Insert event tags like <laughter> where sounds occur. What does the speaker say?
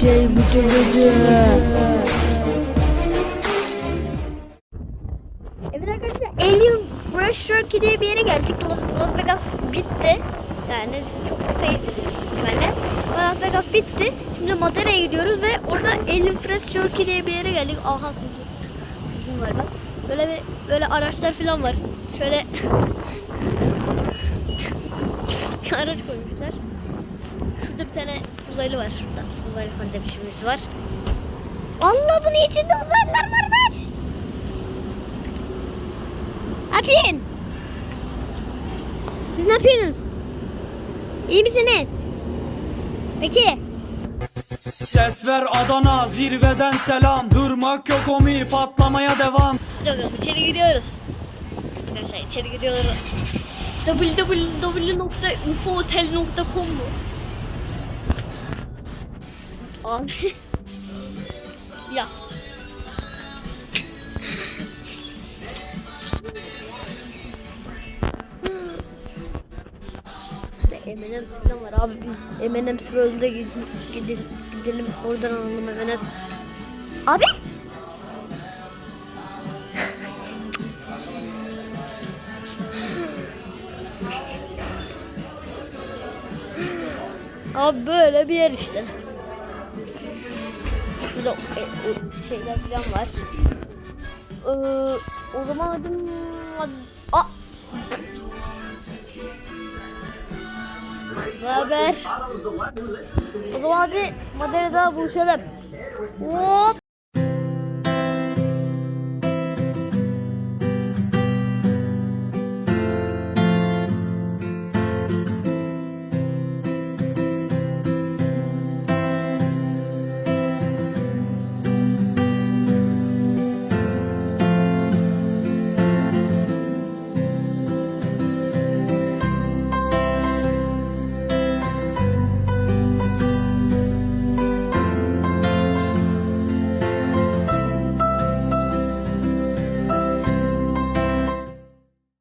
DJ Vıcı Vıcı. Evet arkadaşlar Alien Fresh Turkey diye bir yere geldik. Las, Las Vegas bitti. Yani çok kısa ihtimalle. Las Vegas bitti. Şimdi Madeira'ya gidiyoruz ve orada Alien Fresh Turkey diye bir yere geldik. Aha. Kuzum var bak. Böyle bir böyle araçlar falan var. Şöyle <laughs> araç koymuşlar. Şurada bir tane uzaylı var şurada. Uzaylı kardeşimiz var. Allah bunun içinde uzaylılar varmış. Yapıyorsun? Siz ne yapıyorsunuz? İyi misiniz? Peki. Ses ver Adana zirveden selam Durmak yok omi patlamaya devam Hadi bakalım içeri giriyoruz. Arkadaşlar içeri giriyoruz. www.ufohotel.com mu? Abi. ya. M&M's falan var abi M&M's World'e gidelim, gidelim, gidelim oradan alalım M&M's. Abi Abi böyle bir yer işte. Şurada e, o şeyler falan var. Ee, o zaman adım... Aa! Ne haber? O zaman hadi Madeira'da buluşalım. Hop!